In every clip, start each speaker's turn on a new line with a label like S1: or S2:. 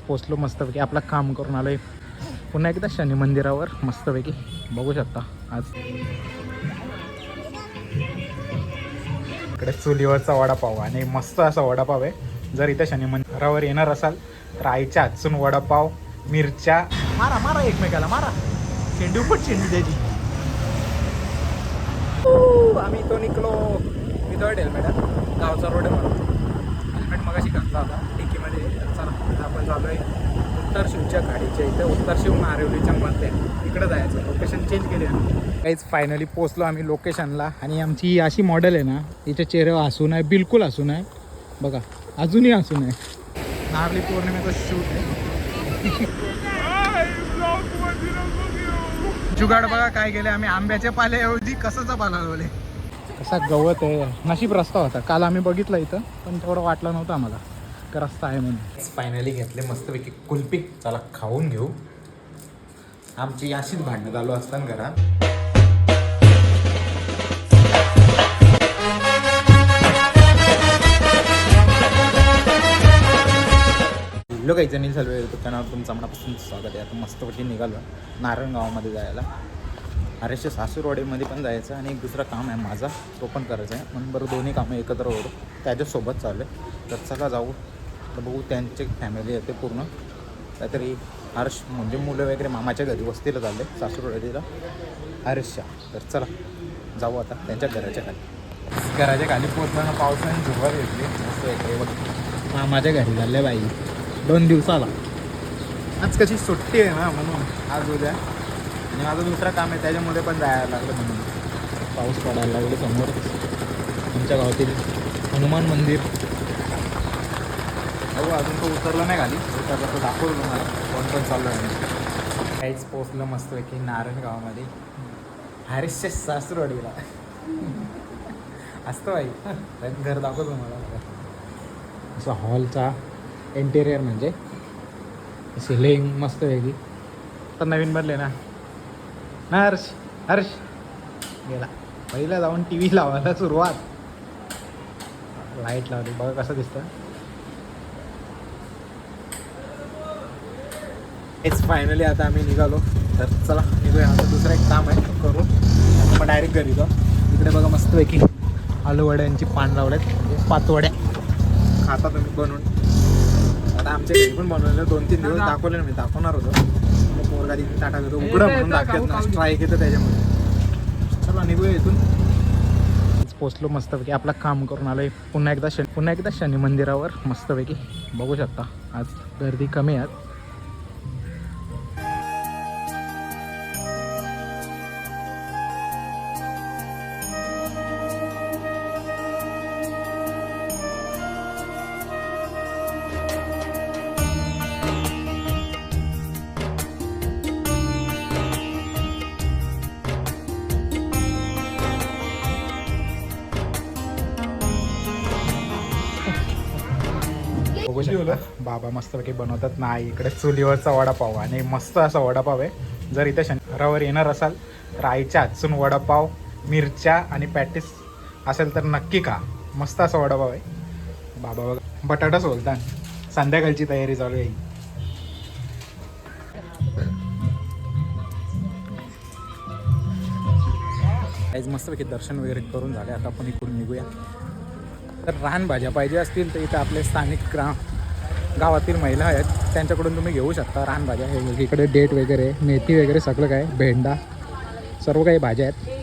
S1: पोचलो मस्तपैकी. आपलं काम करून आलोय. पुन्हा एकदा शनी मंदिरावर मस्तपैकी. बघू शकता. आज. इकडे चुलीवरचा वडापाव आणि मस्त असा वडापाव आहे. जर इथे शनी मंदिरावर येणार असाल तर आईच्या हातसून वडापाव मिरच्या. मारा मारा एकमेकाला मारा. चेंडू पण चेंडू द्यायची आम्ही तो निघलो. विदाउट हेल्मेट गावचा रोड आहे मगाशी घातला होता. टिकीमध्ये चला आपण चालू आहे उत्तर शिवच्या गाडीच्या इथे. उत्तर शिव नारिवलीच्या मध्ये इकडे जायचं. लोकेशन चेंज केले काहीच फायनली पोचलो आम्ही लोकेशनला आणि आमची ही अशी मॉडेल आहे ना तिच्या चेहऱ्यावर हसून आहे बिलकुल हसून आहे बघा अजूनही हसून आहे नारळी पौर्णिमेचा शूट आहे. जुगाड बघा काय केले आम्ही आंब्याच्या पाल्याऐवजी कसाचा पाला लावले कसा गवत आहे. नशीब रस्ता होता. काल आम्ही बघितला इथं पण तेवढं वाटलं नव्हतं आम्हाला. का रस्ता आहे म्हणून. फायनली घेतले मस्तपैकी कुल्फी. चला खाऊन घेऊ. आमची अशीच भांडणं चालू असतात घरात. हॅलो काही जणी सर्व चॅनल तुमचं मनापासून स्वागत आहे. आता मस्तपैकी निघालो. नारायणगावामध्ये जायला. आरेशच्या सासूरवाडीमध्ये पण जायचं आणि एक दुसरं काम आहे माझा तो पण करायचा आहे. म्हणून बरं दोन्ही कामं एकत्र होतो. त्याच्यासोबत चालू आहे तर चला जाऊ. तर बघू त्यांची फॅमिली येते पूर्ण. काहीतरी हर्ष म्हणजे मुलं वगैरे मामाच्या घरी वस्तीला चालले सासूरवाडीला. हर्षच्या तर चला जाऊ आता त्यांच्या घराच्या खाली. घराच्या खाली पोचताना पावसाने झुगार घेतली मस्त येते बघ. मामाच्या घरी झाले बाई. दोन दिवसाला आज कशी सुट्टी आहे ना म्हणून. आज उद्या. आणि माझं दुसरं काम आहे त्याच्यामध्ये पण जायला लागलं म्हणून. पाऊस पडायला लागले समोर. आमच्या गावातील हनुमान मंदिर. हो अजून तो उतरला नाही खाली. उतरला तो दाखवलं तुम्हाला. कोण पण चाललो आहे. काहीच पोचलं मस्तपैकी नारायण गावामध्ये. हॅरिसच्या सासरवाडीला. असतं बाई. त्यात घर दाखवतो तुम्हाला. असा हॉलचा इंटेरियर म्हणजे. सिलिंग मस्त वेगळी तर नवीन बनले ना. ना हर्ष हर्ष. गेला. पहिला जाऊन टी व्ही लावायला सुरुवात. लाइट लावली. बघा कसं दिसतं. हेच फायनली आता आम्ही निघालो. तर चला निघूया. आता दुसरं एक काम आहे. करू. आपण मग डायरेक्ट घरी जाऊ. इकडे बघा मस्तपैकी आलू वड्यांची पान लावल्यात म्हणजे पातवड्या. खाता तुम्ही बनवून. आमच्या घरी पण बनवलेलं दोन तीन दिवस दाखवले ना मी दाखवणार होतो. मग पोरगा तिथे टाटा घेतो उघडं म्हणून दाखवत ना स्ट्राईक येतं त्याच्यामध्ये. चला निघूया इथून. पोचलो मस्तपैकी. आपलं काम करून आलोय. पुन्हा एकदा शनी पुन्हा एकदा शनी मंदिरावर मस्तपैकी. बघू शकता आज गर्दी कमी आहे. आज. बाबा मस्तपैकी बनवतात. नाही इकडे चुलीवरचा वडापाव आणि मस्त असा वडापाव आहे. जर इथे शनिवारावर येणार असाल तर आईच्या हातसून वडापाव मिरच्या आणि पॅटीस असेल तर नक्की खा. मस्त असा वडापाव आहे. बाबा बघा बटाटा सोलतात संध्याकाळची तयारी चालू आहे. आज मस्तपैकी दर्शन वगैरे करून झाले. आता आपण इकडून निघूया. तर रानभाज्या पाहिजे असतील तर इथं आपले स्थानिक ग्राम गावातील महिला आहेत. त्यांच्याकडून तुम्ही घेऊ शकता रानभाज्या. हे इकडे डेट वगैरे मेथी वगैरे सगळं काय भेंडा सर्व काही भाज्या आहेत.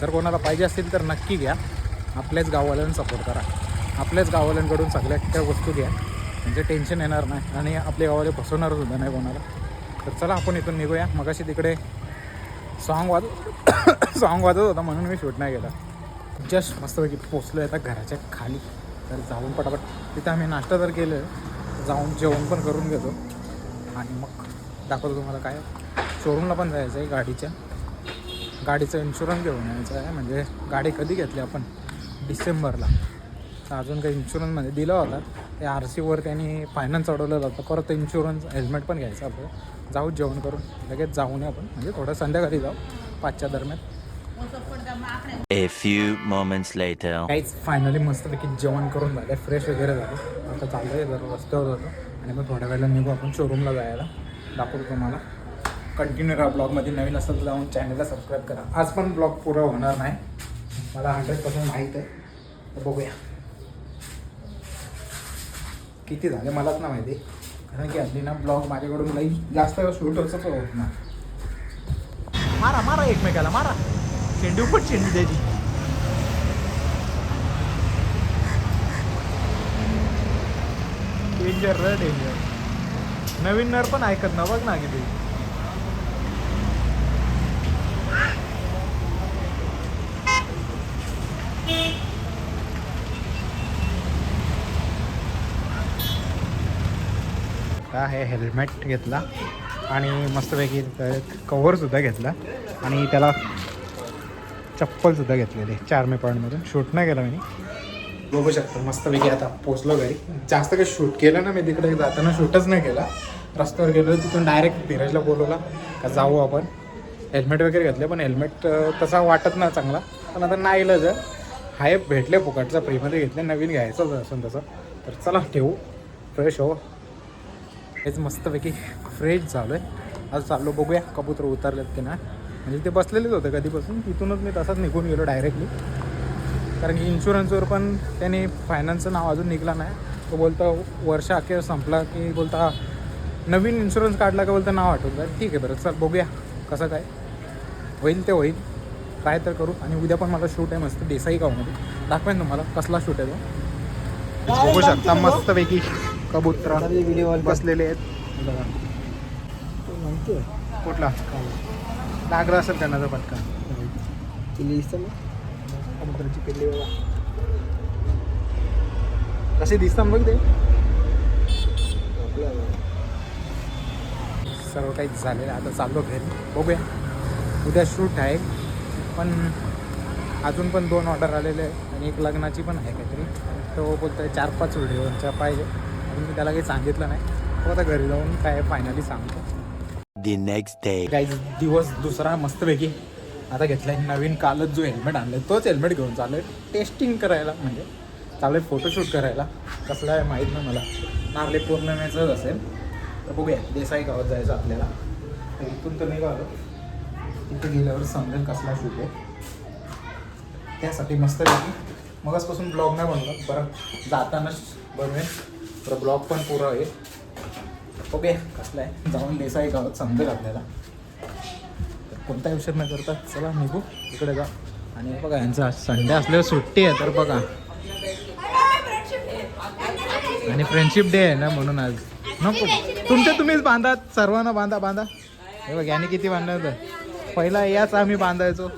S1: जर कोणाला पाहिजे असतील तर नक्की घ्या. आपल्याच गाववाल्यांना सपोर्ट करा. आपल्याच गाववाल्यांकडून सगळ्या त्या वस्तू घ्या. म्हणजे टेन्शन येणार नाही. आणि आपले गावाले फसवणार सुद्धा नाही कोणाला. तर चला आपण इथून निघूया. मगाशी तिकडे सॉन्ग वाज सॉन्ग वाजत होता म्हणून मी शूट नाही गेला जस्ट मस्तपैकी पोचलो आहे आता घराच्या खाली. तर जाऊन पटापट. तिथे आम्ही नाश्ता तर केलं जाऊन जेवण पण करून घेतो. आणि मग दाखवतो तुम्हाला काय. शोरूमला पण जायचं आहे गाडीच्या. गाडीचं इन्शुरन्स घेऊन यायचं आहे. म्हणजे गाडी कधी घेतली आपण? डिसेंबरला. तर अजून काही इन्शुरन्समध्ये दिला होता. ते आर सीवर त्यांनी फायनान्स अडवलेलं होतं. परत इन्शुरन्स हेल्मेट पण घ्यायचं आपलं. जाऊ जेवण करून. लगेच जाऊन आपण. म्हणजे थोडं संध्याकाळी जाऊ. पाचच्या दरम्यान.
S2: A few moments later.
S1: काहीच फायनली मस्तपैकी जेवण करून झालं. फ्रेश वगैरे झालं. आता चाललं आहे जरा रस्त्यावर जातो. आणि मग थोड्या वेळेला निघू आपण शोरूमला जायला. दाखवतो तुम्हाला. कंटिन्यू राहा ब्लॉगमध्ये नवीन असेल तर जाऊन चॅनलला सबस्क्राईब करा. आज पण ब्लॉग पुरा होणार नाही. मला हंड्रेड पर्सेंट माहीत आहे. तर बघूया. किती झाले मलाच ना माहिती. कारण की हल्ली ना ब्लॉग माझ्याकडून लई जास्त शूट होतच होत ना मारा मारा एकमेकाला मारा. चेंडू पण चेंडू त्याची डेंजर र डेंजर नवीन नर पण ऐकत ना बघ ना किती. हे हेल्मेट घेतला आणि मस्तपैकी कवरसुद्धा घेतला. आणि त्याला चप्पलसुद्धा घेतलेली चार मे पॉईंटमधून शूट नाही केलं मी. बघू शकतो. मस्तपैकी आता पोचलो घरी. जास्त काही शूट केलं ना मी. तिकडे जाताना शूटच नाही केला. रस्त्यावर गेलो तिथून डायरेक्ट धीरजला बोलवला का जाऊ आपण. हेल्मेट वगैरे घेतले पण हेल्मेट तसा वाटत ना चांगला. पण आता नाही इलाज आहे हाय भेटले फुकटचा. फ्रीमध्ये घेतले नवीन घ्यायचं असं तसं. तर चला ठेवू. फ्रेश हो. हेच मस्तपैकी फ्रेश झालो आहे आज चाललो बघूया कबूतर उतरलेत की ना म्हणजे ते बसलेलेच होते कधीपासून. तिथूनच मी तसाच निघून गेलो डायरेक्टली कारण की इन्शुरन्सवर पण त्याने फायनान्सचं नाव अजून निघला नाही. तो बोलता वर्ष अखेर संपला की बोलता नवीन इन्शुरन्स काढला का बोलता नाव आठवून जाईल ठीक आहे बरं चल बघूया कसं काय. होईल ते होईल. ट्राय तर करू. आणि उद्या पण मला शूट आहे मस्त देसाई गावमध्ये. दाखवेन तुम्हाला कसला शूट आहे तो. बघू शकता मस्तपैकी कबूतर
S3: व्हिडिओ
S1: बसलेले आहेत. कुठला? लागला असेल त्यांना जर पटका
S3: चिली दिसतं
S1: कबुतराची पिल्ली बघा कसे दिसतात बघ ते. सर्व काही झालेलं. आता चाललो घरी. बघूया. उद्या शूट आहे. पण अजून पण दोन ऑर्डर आलेले आहे आणि एक लग्नाची पण आहे काहीतरी. तो बोलतोय चार पाच व्हिडिओच्या पाहिजे. आणि मी त्याला काही सांगितलं नाही. तो आता घरी जाऊन काय फायनली सांगतो.
S2: The नेक्स्ट डे
S1: काही दिवस दुसरा मस्तपैकी. आता घेतलाय नवीन कालच जो हेल्मेट आणलाय तोच हेल्मेट घेऊन चालू आहे टेस्टिंग करायला. म्हणजे चालू आहे फोटोशूट करायला. कसला आहे माहीत नाही मला. नारले पौर्णिमेचंच असेल. तर बघूया देसाई गावात जायचं आपल्याला. तर इथून तर निघालो. तिथे गेल्यावर समजेल कसला शूट आहे. त्यासाठी मस्तपैकी. मगचपासून ब्लॉग नाही बनला बरं जातानाच बनवेन. तर ब्लॉग पण पुरा होईल. ओके कसलं आहे जाऊन देसाई गावात समजेल आपल्याला. तर कोणताही विषय न करता चला निघू इकडे जा. आणि बघा यांचा संडे असल्यावर सुट्टी आहे तर बघा. आणि फ्रेंडशिप डे आहे ना म्हणून आज. नको. तुमचे तुम्हीच बांधा सर्वांना बांधा बांधा. हे बघ याने किती बांधायचं पहिला याच आम्ही बांधायचो.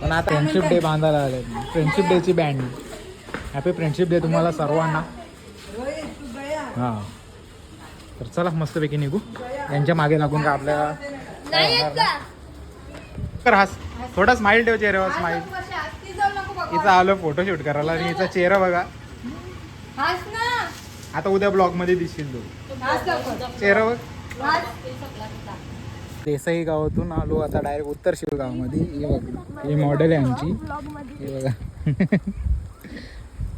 S1: पण आता फ्रेंडशिप डे बांधायला आले फ्रेंडशिप डेची बँड हॅपी फ्रेंडशिप डे तुम्हाला सर्वांना. हां. तर चला मस्तपैकी निघू. यांच्या मागे लागून का आपल्याला नाही. तर हास थोडा स्माईल ठेव चेहऱ्यावर स्माईल हिचा आलो फोटोशूट करायला आणि हिचा चेहरा बघा. आता उद्या ब्लॉगमध्ये दिसशील तू. चेहरा बघ. देसाई गावातून आलो आता डायरेक्ट उत्तर शिव गावामध्ये ही बघ ही मॉडेल आहे आमची. ही बघा.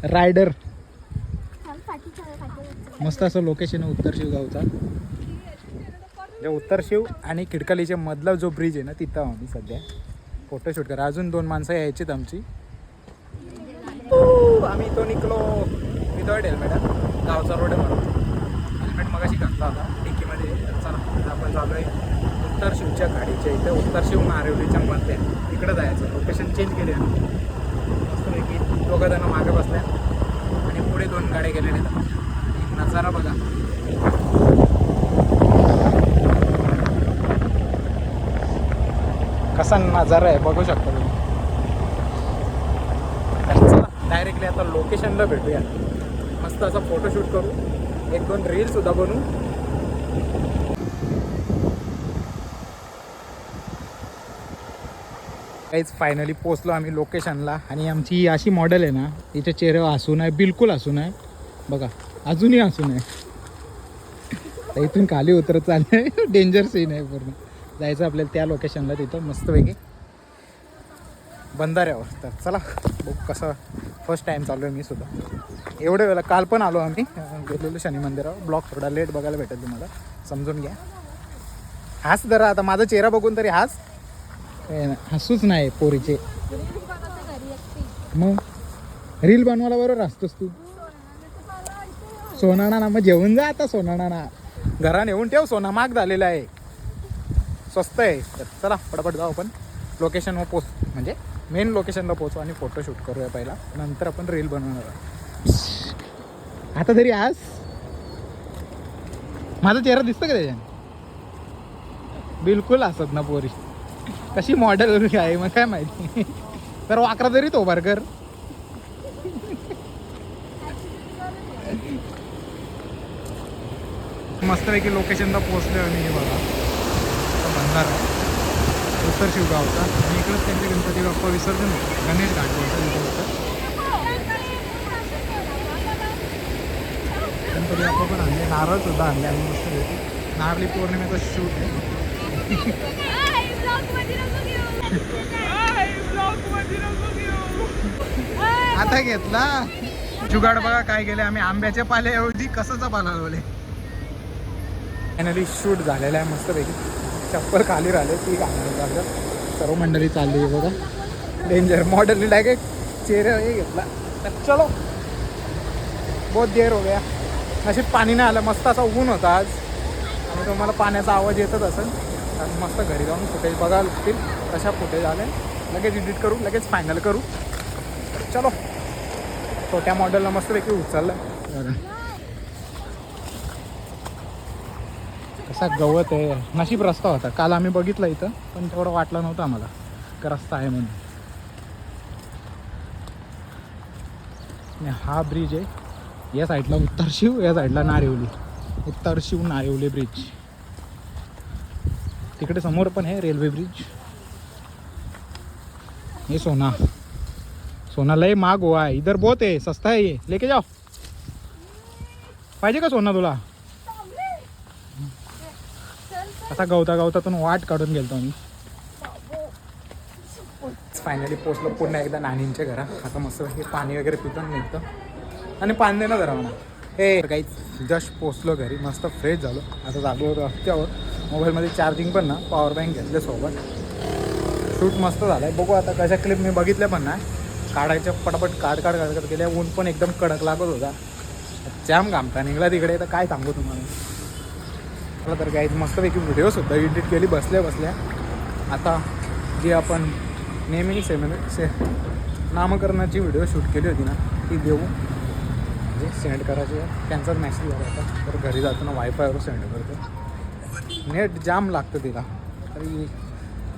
S1: रायडर मस्त असं लोकेशन आहे उत्तर शिव गावचा. म्हणजे उत्तर शिव आणि खिडकालीच्या मधला जो ब्रिज आहे ना तिथं आम्ही सध्या. फोटोशूट करा. अजून दोन माणसं यायचीत आमची. आम्ही तो निघलो विदाउट हेल्मेट गावचा रोड आहे म्हणून. हेल्मेट मगाशी घातला होता. डिकीमध्ये तर चला आपण चालू आहे उत्तर शिवच्या गाडीच्या इथं उत्तर शिव नारिवलीच्या मध्ये. तिकडं जायचं. लोकेशन चेंज केले आम्ही. मस्तपैकी दोघं जण मागे बसल्या. आणि पुढे दोन गाड्या गेलेल्या नजारा बघा. कसा नजारा आहे बघू शकता तुम्ही. डायरेक्टली आता लोकेशनला भेटूया. मस्त असा फोटोशूट करू. एक दोन रील सुद्धा बनवू. काहीच फायनली पोचलो आम्ही लोकेशनला आणि आमची ही अशी मॉडेल आहे ना तिच्या चेहऱ्यावर हसून आहे बिलकुल हसून आहे. बघा. अजूनही हसून आहे इथून खाली उतरत चाललंय. डेंजर सीन आहे पूर्ण. जायचं आपल्याला त्या लोकेशनला तिथं मस्तपैकी. बंधाऱ्यावर तर चला बघू कसं फर्स्ट टाईम चालू आहे मी सुद्धा. एवढ्या वेळेला काल पण आलो आम्ही. गेलेलो शनी मंदिरावर. ब्लॉग थोडा लेट बघायला भेटेल तुम्हाला. समजून घ्या. हाच जरा आता माझा चेहरा बघून तरी हाच हे हसूच नाही पोरीचे. मग? रील बनवायला बरोबर असतोस तू. सोनाणा ना मग जेवून जा आता सोनाणा ना घरा नेऊन ठेव सोना माग झालेला आहे. स्वस्त आहे. तर चला पटापट जाऊ आपण. लोकेशनवर पोच म्हणजे मेन लोकेशनला पोचू आणि फोटोशूट करूया पहिला. नंतर आपण रील बनवणार आहोत. आता तरी आज माझा चेहरा दिसतो का त्याच्याने बिलकुल असत ना पोरी. कशी मॉडेल आहे मग काय माहिती. तर वाकरा तरी तो बर्गर मस्तपैकी लोकेशनला पोहोचलो आणि हे बघा. भंडारा उत्तर शिवगावचा आणि इकडंच त्यांचे गणपती बाप्पा विसर्जन होतं. गणेश घाट बोलतात इथे होतं गणपती बाप्पा पण आणले. नारळ सुद्धा आणले. आणि मस्त भेटी नारळी पौर्णिमेचा शूट आहे. आता घेतला. जुगाड बघा काय केले आम्ही आंब्याच्या पाल्याऐवजी कसंचा पाला लावले फायनली शूट झालेला आहे मस्तपैकी. चप्पल खाली राहिले ती घालणार सर्व मंडळी चालली आहे बघा. डेंजर मॉडेल डायरेक्ट चेहरा हे घेतला. तर चलो. बहुत देर हो गया. नशीब पाणी नाही आलं. मस्त असा ऊन होता आज. आणि तुम्हाला पाण्याचा आवाज येतच असेल. आणि मस्त घरी जाऊन फुटेज बघायला लागतील. तशा फुटेज आले. लगेच एडिट करू. लगेच फायनल करू. चलो. छोट्या मॉडेलला मस्तपैकी उचललं. असा गवत आहे. नशीब रस्ता होता. काल आम्ही बघितलं इथं पण तेवढं वाटलं नव्हतं आम्हाला. का रस्ता आहे म्हणून. हा ब्रिज आहे. या साईडला उत्तर शिव या साईडला नारिवली. उत्तर शिव नारिवली ब्रिज तिकडे समोर पण आहे रेल्वे ब्रिज हे सोना. सोना लय माग हुआ है इधर बहुत है सस्ता है ये लेके जाओ. पाहिजे का सोना तुला? असा गवता गवतातून वाट काढून गेलतो मी फायनली पोचलो पुन्हा एकदा नानींच्या घरा आता मस्त हे पाणी वगैरे पितून निघतं. आणि पाणी देणं जरा म्हणा हे काही जस्ट पोचलो घरी. मस्त फ्रेश झालो. आता जागो रस्त्यावर मोबाईलमध्ये चार्जिंग पण ना. पॉवर बँक घेतले सोबत. शूट मस्त झालं आहे बघू आता कशा क्लिप मी बघितल्या पण ना. काढायच्या पटापट काढ काढ काढ काढ गेल्या ऊन पण एकदम कडक लागत होता. जाम घामता निघला तिकडे. तर काय सांगू तुम्हाला? चला तर काही मस्तपैकी व्हिडिओसुद्धा एडिट केली बसल्या बसल्या. आता जी आपण नेहमी सेमिन म्हणजे से नामकरणाची व्हिडिओ शूट केली होती ना ती देऊ. म्हणजे सेंड करायची त्यांचाच मेसेज आला होता. तर घरी जाताना वायफायवर सेंड करतो. नेट जाम लागतं तिला. तरी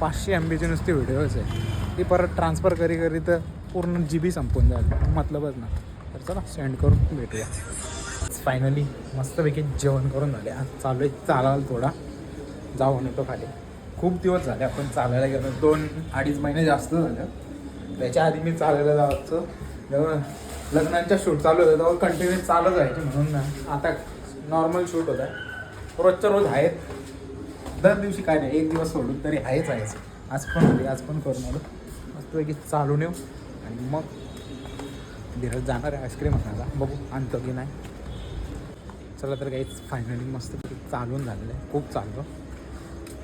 S1: पाचशे एम बीची नुसती व्हिडिओच आहे. ती परत ट्रान्सफर करी करी तर पूर्ण जी बी संपून जाईल. मतलबच ना. तर चला सेंड करून भेटूया. फायनली मस्तपैकी जेवण करून झाले. आज चालू आहे चालाल थोडा. जाऊ येतो खाली. खूप दिवस झाले आपण चालायला गेलो. दोन अडीच महिने जास्त झाले. त्याच्या आधी मी चालायला जायचं. जेव्हा लग्नांच्या शूट चालू होतं तेव्हा कंटिन्यू चालत जायचे म्हणून ना. आता नॉर्मल शूट होत आहे रोजच्या रोज आहेत. दर दिवशी काय नाही एक दिवस सोडून तरी आहेच आहेच. आज पण होती आज पण करून आलो. मस्तपैकी चालून येऊ. आणि मग धीरज जाणार आहे आईस्क्रीम आणायला बघू आणतो की नाही. चला तर काहीच फायनली मस्त चालून झालेलं आहे. खूप चाललो.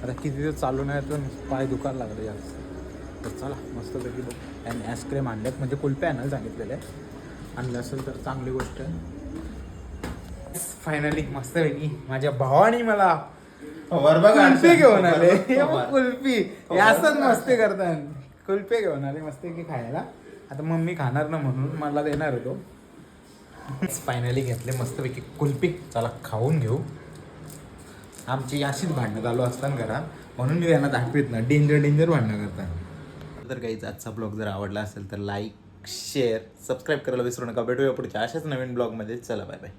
S1: आता किती दिवस चालू नाही तर पाय दुखायला लागले जास्त तर चला मस्तपैकी बघ. आणि आईस्क्रीम आणल्यात. म्हणजे कुल्प्या आणायला सांगितलेले आहे. आणलं असेल तर चांगली गोष्ट आहे. फायनली मस्तपैकी माझ्या भावाने मला कुल्फी घेऊन आले. हे कुल्फी. असंच मस्ती करतात. कुल्फी घेऊन आले मस्तपैकी खायला. आता मम्मी खाणार ना म्हणून मला देणार होतो फायनली घेतले मस्तपैकी कुल्पी चला खाऊन घेऊ. आमची अशीच भांडणं चालू असतात घरात. म्हणून मी त्यांना दाखवित ना डेंजर डेंजर भांडणं करतात. तर काहीच आजचा ब्लॉग जर आवडला असेल तर लाईक शेअर सबस्क्राईब करायला विसरू नका. भेटूया पुढच्या अशाच नवीन ब्लॉगमध्ये चला बाय बाय